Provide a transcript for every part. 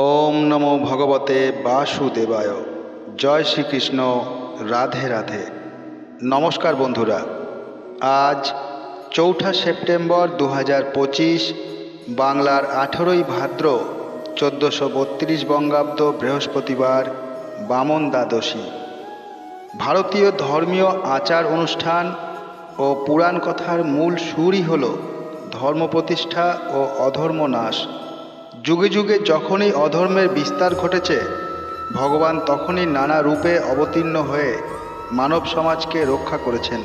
ওম নমো ভগবতে বাসুদেবায়। জয় শ্রীকৃষ্ণ। রাধে রাধে। নমস্কার বন্ধুরা। আজ চৌঠা সেপ্টেম্বর দু পঁচিশ, বাংলার আঠেরোই ভাদ্র চোদ্দোশো বত্রিশ বঙ্গাব্দ বৃহস্পতিবার, বামন দ্বাদশী। ভারতীয় ধর্মীয় আচার অনুষ্ঠান ও পুরাণ কথার মূল সুরই হল ধর্ম প্রতিষ্ঠা ও অধর্ম নাশ যুগে যুগে যখনই অধর্মের বিস্তার ঘটেছে, ভগবান তখনই নানা রূপে অবতীর্ণ হয়ে মানব সমাজকে রক্ষা করেছেন।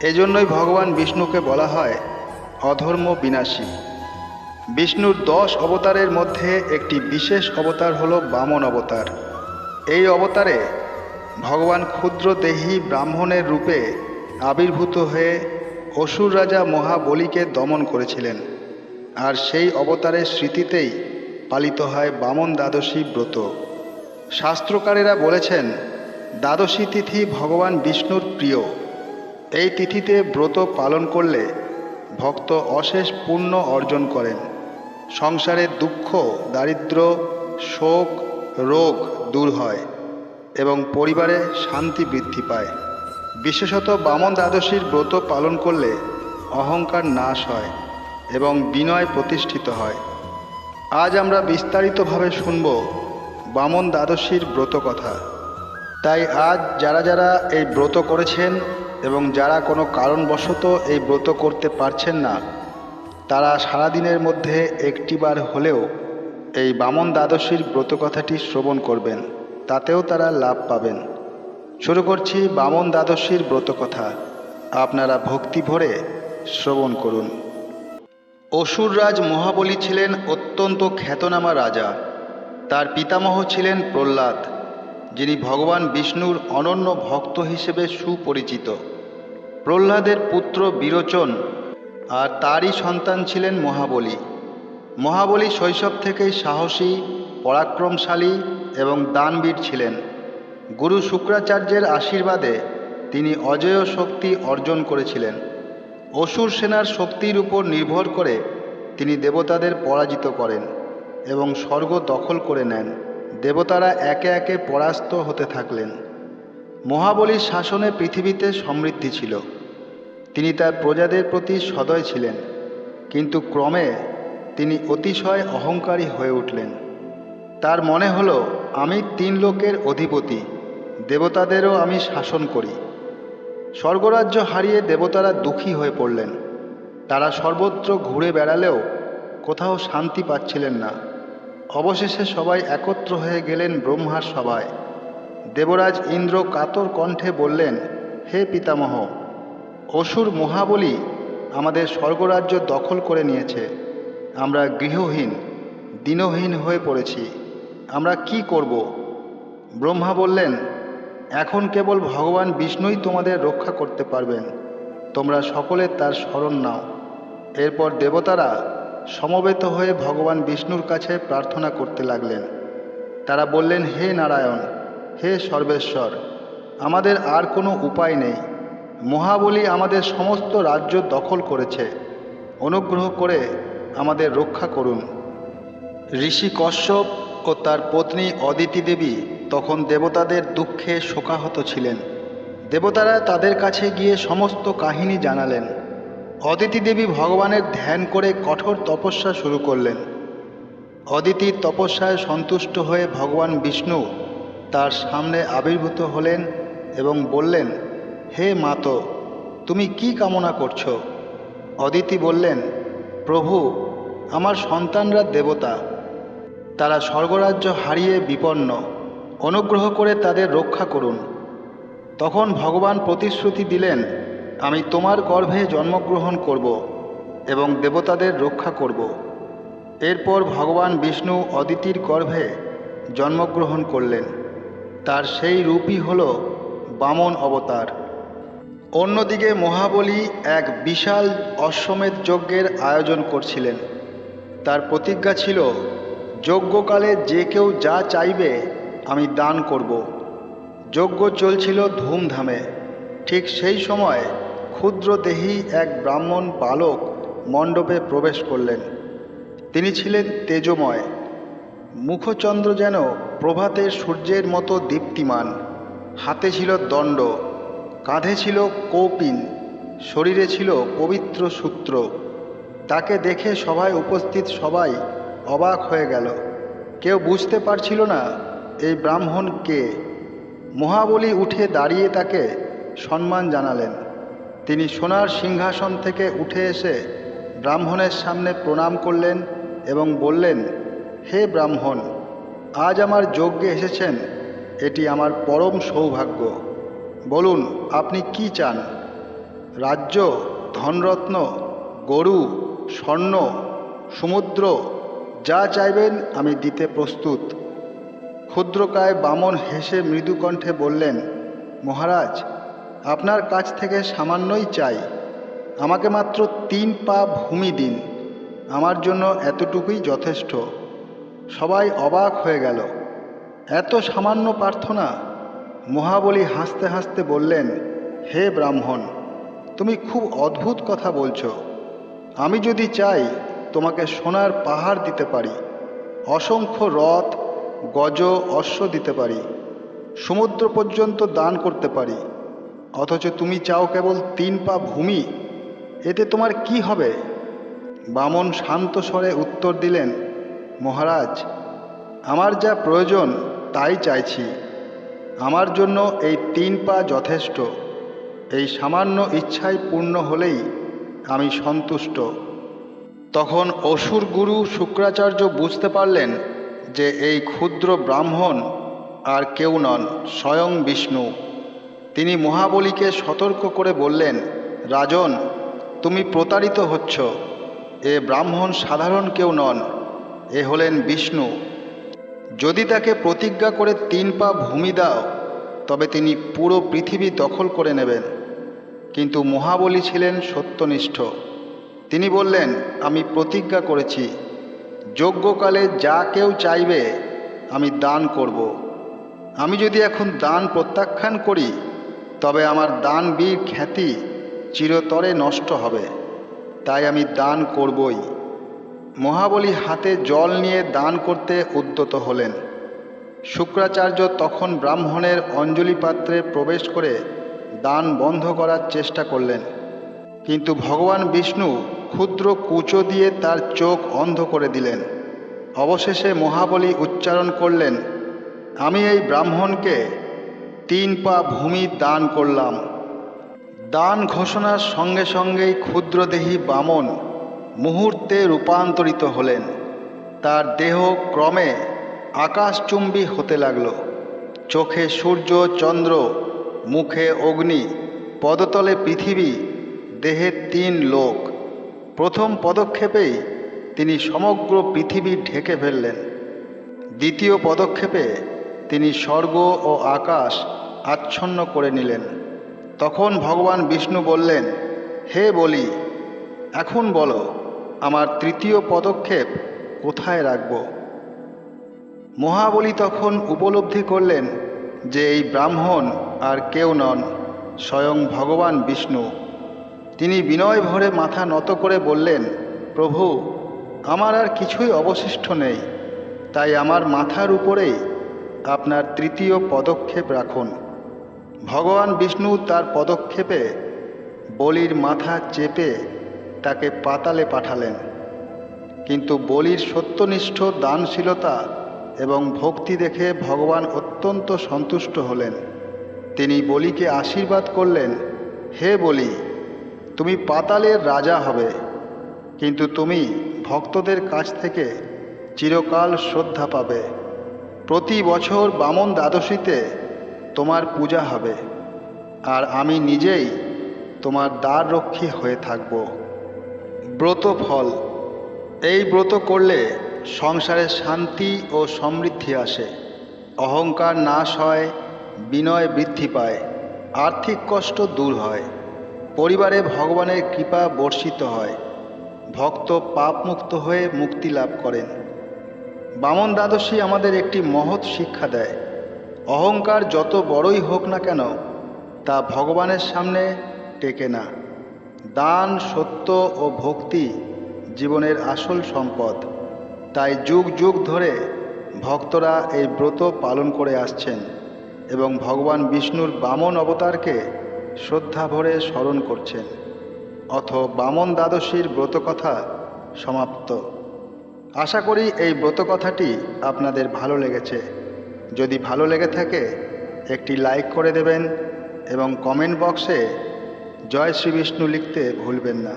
এজন্যই ভগবান বিষ্ণুকে বলা হয় অধর্ম বিনাশী। বিষ্ণুর দশ অবতারের মধ্যে একটি বিশেষ অবতার হল বামন অবতার। এই অবতারে ভগবান ক্ষুদ্র দেহী ব্রাহ্মণের রূপে আবির্ভূত হয়ে অসুর রাজা মহাবলীকে দমন করেছিলেন। আর সেই অবতারের স্মৃতিতেই পালিত হয় বামন দ্বাদশী ব্রত। শাস্ত্রকারেরা বলেছেন, দ্বাদশী তিথি ভগবান বিষ্ণুর প্রিয়। এই তিথিতে ব্রত পালন করলে ভক্ত অশেষ পুণ্য অর্জন করেন। সংসারে দুঃখ দারিদ্র শোক, রোগ দূর হয় এবং পরিবারে শান্তি বৃদ্ধি পায়। বিশেষত বামন দ্বাদশীর ব্রত পালন করলে অহংকার নাশ হয়। এবং বিনয় প্রতিষ্ঠিত হয়। আজ আমরা বিস্তারিতভাবে শুনব বামন দ্বাদশীর ব্রত কথা। তাই আজ যারা যারা এই ব্রত করেছেন এবং যারা কোনো কারণবশত এই ব্রত করতে পারছেন না, তারা সারাদিনের মধ্যে একটিবার হলেও এই বামন দ্বাদশীর ব্রত কথাটি শ্রবণ করবেন, তাতেও তারা লাভ পাবেন। শুরু করছি বামন দ্বাদশীর ব্রত কথা। আপনারা ভক্তি ভরে শ্রবণ করুন। অসুররাজ মহাবলী ছিলেন অত্যন্ত খ্যাতনামা রাজা। তার পিতামহ ছিলেন প্রহ্লাদ, যিনি ভগবান বিষ্ণুর অনন্য ভক্ত হিসেবে সুপরিচিত। প্রহ্লাদের পুত্র বিরোচন আর তারই সন্তান ছিলেন মহাবলী। মহাবলী শৈশব থেকেই সাহসী, পরাক্রমশালী এবং দানবীর ছিলেন। গুরু শুক্রাচার্যের আশীর্বাদে তিনি অজেয় শক্তি অর্জন করেছিলেন। অসুর সেনার শক্তির উপর নির্ভর করে তিনি দেবতাদের পরাজিত করেন এবং স্বর্গ দখল করে নেন। দেবতারা একে একে পরাস্ত হতে থাকলেন। মহাবলীর শাসনে পৃথিবীতে সমৃদ্ধি ছিল। তিনি তার প্রজাদের প্রতি সদয় ছিলেন, কিন্তু ক্রমে তিনি অতিশয় অহংকারী হয়ে উঠলেন। তার মনে হলো, আমি তিন লোকের অধিপতি, দেবতাদেরও আমি শাসন করি। স্বর্গরাজ্য হারিয়ে দেবতারা দুঃখী হয়ে পড়লেন। তারা সর্বত্র ঘুরে বেড়ালেও কোথাও শান্তি পাচ্ছিলেন না। অবশেষে সবাই একত্র হয়ে গেলেন ব্রহ্মার সভায়। দেবরাজ ইন্দ্র কাতর কণ্ঠে বললেন, হে পিতামহ, অসুর মহাবলী আমাদের স্বর্গরাজ্য দখল করে নিয়েছে। আমরা গৃহহীন, দিনহীন হয়ে পড়েছি। আমরা কি করব? ব্রহ্মা বললেন এখন কেবল ভগবান বিষ্ণুই তোমাদের রক্ষা করতে পারবেন। তোমরা সকলে তার স্মরণ নাও। এরপর দেবতারা সমবেত হয়ে ভগবান বিষ্ণুর কাছে প্রার্থনা করতে লাগলেন। তারা বললেন, হে নারায়ণ, হে সর্বেশ্বর, আমাদের আর কোনো উপায় নেই। মহাবলী আমাদের সমস্ত রাজ্য দখল করেছে। অনুগ্রহ করে আমাদের রক্ষা করুন। ঋষি কশ্যপ ও তার পত্নী অদিতি দেবী তখন দেবতাদের দুঃখে শোকাহত ছিলেন। দেবতারা তাদের কাছে গিয়ে সমস্ত কাহিনী জানালেন। অদিতি দেবী ভগবানের ধ্যান করে কঠোর তপস্যা শুরু করলেন। অদিতির তপস্যায় সন্তুষ্ট হয়ে ভগবান বিষ্ণু তার সামনে আবির্ভূত হলেন এবং বললেন, হে মাতো, তুমি কি কামনা করছ? অদিতি বললেন, প্রভু, আমার সন্তানরা দেবতা। তারা স্বর্গরাজ্য হারিয়ে বিপন্ন। অনুগ্রহ করে তাদের রক্ষা করুন। তখন ভগবান প্রতিশ্রুতি দিলেন, আমি তোমার গর্ভে জন্মগ্রহণ করব এবং দেবতাদের রক্ষা করব। এরপর ভগবান বিষ্ণু অদিতির গর্ভে জন্মগ্রহণ করলেন। তার সেই রূপই হল বামন অবতার। অন্যদিকে মহাবলী এক বিশাল অশ্বমেধ যজ্ঞের আয়োজন করছিলেন। তার প্রতিজ্ঞা ছিল, যজ্ঞকালে যে কেউ যা চাইবে আমি দান করব। যজ্ঞ চলছিল ধুমধামে। ঠিক সেই সময় ক্ষুদ্রদেহী এক ব্রাহ্মণ বালক মণ্ডপে প্রবেশ করলেন। তিনি ছিলেন তেজময়। মুখচন্দ্র যেন প্রভাতের সূর্যের মতো দীপ্তিমান। হাতে ছিল দণ্ড, কাঁধে ছিল কৌপিন, শরীরে ছিল পবিত্র সূত্র। তাকে দেখে সবাই উপস্থিত সবাই অবাক হয়ে গেল। কেউ বুঝতে পারছিল না এই ব্রাহ্মণ কে মহাবলী উঠে দাঁড়িয়ে তাকে সম্মান জানালেন। তিনি সোনার সিংহাসন থেকে উঠে এসে ব্রাহ্মণের সামনে প্রণাম করলেন এবং বললেন, হে ব্রাহ্মণ, আজ আমার যজ্ঞে এসেছেন, এটি আমার পরম সৌভাগ্য। বলুন, আপনি কি চান? রাজ্য, ধনরত্ন, গরু, স্বর্ণ, সমুদ্র, যা চাইবেন আমি দিতে প্রস্তুত। ক্ষুদ্রকায় বামন হেসে মৃদু কণ্ঠে বললেন, মহারাজ, আপনার কাছ থেকে সামান্যই চাই। আমাকে মাত্র তিন পা ভূমি দিন। আমার জন্য এতটুকুই যথেষ্ট। সবাই অবাক হয়ে গেল। এত সামান্য প্রার্থনা? মহাবলী হাসতে হাসতে বললেন, হে ব্রাহ্মণ, তুমি খুব অদ্ভুত কথা বলছো। আমি যদি চাই, তোমাকে সোনার পাহাড় দিতে পারি। অসংখ্য রথ গজ অশ্ব দিতে পারি, সমুদ্র পর্যন্ত দান করতে পারি, অথচ তুমি চাও কেবল তিন পা ভূমি, এতে তোমার কি হবে? বামন শান্ত স্বরে উত্তর দিলেন, মহারাজ, আমার যা প্রয়োজন তাই চাইছি, আমার জন্য এই তিন পা যথেষ্ট, এই সামান্য ইচ্ছাই পূর্ণ হলেই আমি সন্তুষ্ট। তখন অসুর গুরু শুক্রাচার্য বুঝতে পারলেন যে এই ক্ষুদ্র ব্রাহ্মণ আর কেউ নন, স্বয়ং বিষ্ণু। তিনি মহাবলীকে সতর্ক করে বললেন, রাজন, তুমি প্রতারিত হচ্ছ। এ ব্রাহ্মণ সাধারণ কেউ নন, এ হলেন বিষ্ণু। যদি তাকে প্রতিজ্ঞা করে তিন পা ভূমি দাও, তবে তিনি পুরো পৃথিবী দখল করে নেবেন। কিন্তু মহাবলী ছিলেন সত্যনিষ্ঠ। তিনি বললেন, আমি প্রতিজ্ঞা করেছি যজ্ঞকালে যা কেউ চাইবে, আমি দান করব। আমি যদি এখন দান প্রত্যাখ্যান করি, তবে আমার দান বীর খ্যাতি চিরতরে নষ্ট হবে। তাই আমি দান করবই। মহাবলী হাতে জল নিয়ে দান করতে উদ্যত হলেন। শুক্রাচার্য তখন ব্রাহ্মণের অঞ্জলি পাত্রে প্রবেশ করে দান বন্ধ করার চেষ্টা করলেন। কিন্তু ভগবান বিষ্ণু ক্ষুদ্র কুচো দিয়ে তার চোখ অন্ধ করে দিলেন। অবশেষে মহাবলী উচ্চারণ করলেন, আমি এই ব্রাহ্মণকে তিন পা ভূমি দান করলাম। দান ঘোষণার সঙ্গে সঙ্গেই ক্ষুদ্রদেহী বামন মুহূর্তে রূপান্তরিত হলেন। তার দেহ ক্রমে আকাশচুম্বী হতে লাগল। চোখে সূর্য, চন্দ্র, মুখে অগ্নি, পদতলে পৃথিবী, দেহের তিন লোক। প্রথম পদক্ষেপেই তিনি সমগ্র পৃথিবী ঢেকে ফেললেন। দ্বিতীয় পদক্ষেপে তিনি স্বর্গ ও আকাশ আচ্ছন্ন করে নিলেন। তখন ভগবান বিষ্ণু বললেন, হে বলি, এখন বলো, আমার তৃতীয় পদক্ষেপ কোথায় রাখব? মহাবলী তখন উপলব্ধি করলেন যে এই ব্রাহ্মণ আর কেউ নন, স্বয়ং ভগবান বিষ্ণু। তিনি বিনয় ভরে মাথা নত করে বললেন, প্রভু, আমার আর কিছুই অবশিষ্ট নেই। তাই আমার মাথার উপরেই আপনার তৃতীয় পদক্ষেপ রাখুন। ভগবান বিষ্ণু তার পদক্ষেপে বলির মাথা চেপে তাকে পাতালে পাঠালেন। কিন্তু বলির সত্যনিষ্ঠ দানশীলতা এবং ভক্তি দেখে ভগবান অত্যন্ত সন্তুষ্ট হলেন। তিনি বলিকে আশীর্বাদ করলেন, হে বলি তুমি পাতালের রাজা হবে, কিন্তু তুমি ভক্তদের কাছ থেকে চিরকাল শ্রদ্ধা পাবে। প্রতি বছর বামন দ্বাদশীতে তোমার পূজা হবে, আর আমি নিজেই তোমার দ্বার রক্ষী হয়ে থাকব। ব্রত ফল, এই ব্রত করলে সংসারে শান্তি ও সমৃদ্ধি আসে, অহংকার নাশ হয়, বিনয় বৃদ্ধি পায়, আর্থিক কষ্ট দূর হয়। পরিবারে ভগবানের কৃপা বর্ষিত হয়। ভক্ত পাপমুক্ত হয়ে মুক্তি লাভ করেন। বামন দ্বাদশী আমাদের একটি মহৎ শিক্ষা দেয়। অহংকার যত বড়ই হোক না কেন, তা ভগবানের সামনে টেকে না। দান, সত্য ও ভক্তি জীবনের আসল সম্পদ। তাই যুগ যুগ ধরে ভক্তরা এই ব্রত পালন করে আসছেন এবং ভগবান বিষ্ণুর বামন অবতারকে শ্রদ্ধা ভরে স্মরণ করছেন। অথ বামন দ্বাদশীর ব্রতকথা সমাপ্ত। আশা করি এই ব্রতকথাটি আপনাদের ভালো লেগেছে। যদি ভালো লেগে থাকে, একটি লাইক করে দেবেন এবং কমেন্ট বক্সে জয় শ্রী বিষ্ণু লিখতে ভুলবেন না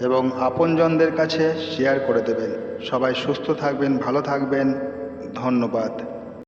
এবং আপনজনদের কাছে শেয়ার করে দেবেন। সবাই সুস্থ থাকবেন, ভালো থাকবেন। ধন্যবাদ।